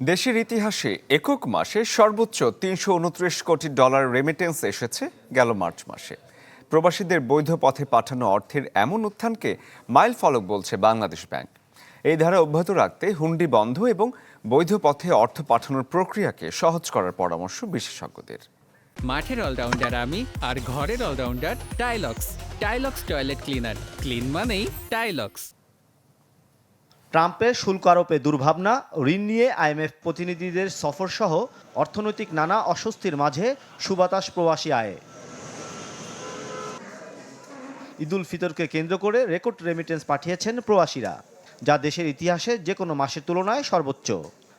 দেশের ইতিহাসে একক মাসে সর্বোচ্চ তিনশো উনত্রিশ কোটি ডলার রেমিটেন্স এসেছে গেল মার্চ মাসে। প্রবাসীদের বৈধ পথে পাঠানো অর্থের এমন উত্থানকে মাইল ফলক বলছে বাংলাদেশ ব্যাংক। এই ধারা অব্যাহত রাখতে হুন্ডি বন্ধ এবং বৈধ পথে অর্থ পাঠানোর প্রক্রিয়াকে সহজ করার পরামর্শ বিশেষজ্ঞদের। মাঠের অলরাউন্ডার আমি আর ঘরের allrounder Tilex. Tilex toilet cleaner clean মানেই টাইলক্স। ট্রাম্পের শুল্ক আরোপে দুর্ভাবনা, ঋণ নিয়ে আইএমএফ প্রতিনিধিদের সফরসহ অর্থনৈতিক নানা অস্বস্তির মাঝে সুবাতাস প্রবাসী আয়ে। ঈদুল ফিতরকে কেন্দ্র করে রেকর্ড রেমিটেন্স পাঠিয়েছেন প্রবাসীরা, যা দেশের ইতিহাসে যে কোনো মাসের তুলনায় সর্বোচ্চ।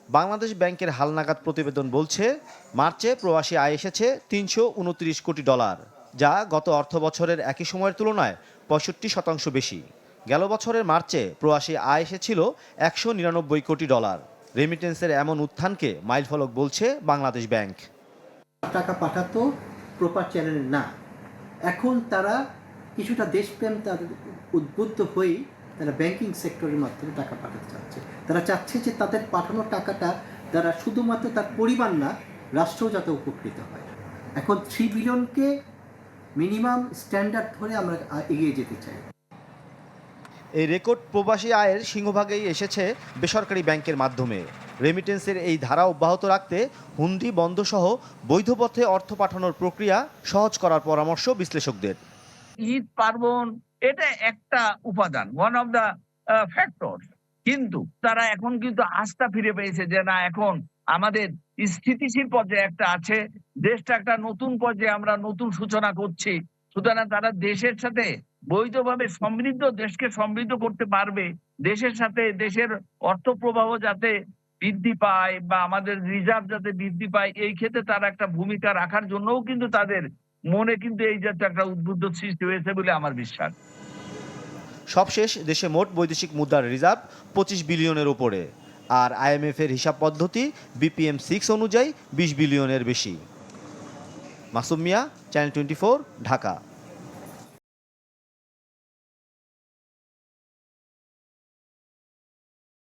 বাংলাদেশ ব্যাংকের হালনাগাদ প্রতিবেদন বলছে, মার্চে প্রবাসী আয় এসেছে তিনশো উনত্রিশ কোটি ডলার, যা গত অর্থ বছরের একই সময়ের তুলনায় পঁয়ষট্টি শতাংশ বেশি। গেল বছরের মার্চে প্রবাসী আয় এসেছিল একশো নিরানব্বই কোটি ডলার। রেমিটেন্সের এমন উত্থানকে মাইলফলক বলছে বাংলাদেশ ব্যাংক। টাকা পাঠাতো প্রপার চ্যানেলে না। এখন তারা কিছুটা দেশপ্রেম তাদের উদ্বুদ্ধ হয়েই তারা ব্যাংকিং সেক্টরের মাধ্যমে টাকা পাঠাতে চাচ্ছে। তারা চাচ্ছে যে তাদের পাঠানো টাকাটা তারা শুধুমাত্র তার পরিবার না, রাষ্ট্রও যাতে উপকৃত হয়। এখন থ্রি বিলিয়নকে মিনিমাম স্ট্যান্ডার্ড ধরে আমরা এগিয়ে যেতে চাই। এই রেকর্ড প্রবাসী আয়ের সিংহভাগেই এসেছে বেসরকারি ব্যাংকের মাধ্যমে। রেমিটেন্সের এই ধারা অব্যাহত রাখতে হুন্ডি বন্ধসহ বৈধ পথে অর্থ পাঠানোর প্রক্রিয়া সহজ করার পরামর্শ বিশ্লেষকদের। ঈদ, পার্বণ, এটা একটা উপাদান ওয়ান অফ দা ফ্যাক্টর কিন্তু তারা এখন কিন্তু আস্থা ফিরে পেয়েছে যে না, এখন আমাদের স্থিতিশীল পর্যায়ে একটা আছে, দেশটা একটা নতুন পর্যায়ে আমরা নতুন সূচনা করছি। সুতরাং তারা দেশের সাথে বৈধভাবে সমৃদ্ধ দেশকে সমৃদ্ধ করতে পারবে। দেশের সাথে দেশের অর্থ প্রবাহ যাতে বৃদ্ধি পায় বা আমাদের রিজার্ভ যাতে বৃদ্ধি পায়, এই ক্ষেত্রে তারা একটা ভূমিকা রাখার জন্যও কিন্তু তাদের মনে কিন্তু এই জাতীয় একটা উদ্বুদ্ধ সৃষ্টি হয়েছে বলে আমার বিশ্বাস। সবশেষ, দেশে মোট বৈদেশিক মুদ্রার রিজার্ভ পঁচিশ বিলিয়নের উপরে। আর আইএমএফের হিসাব পদ্ধতি বিপিএম সিক্স অনুযায়ী বিশ বিলিয়নের বেশি। Masum Mia channel twenty Dhaka.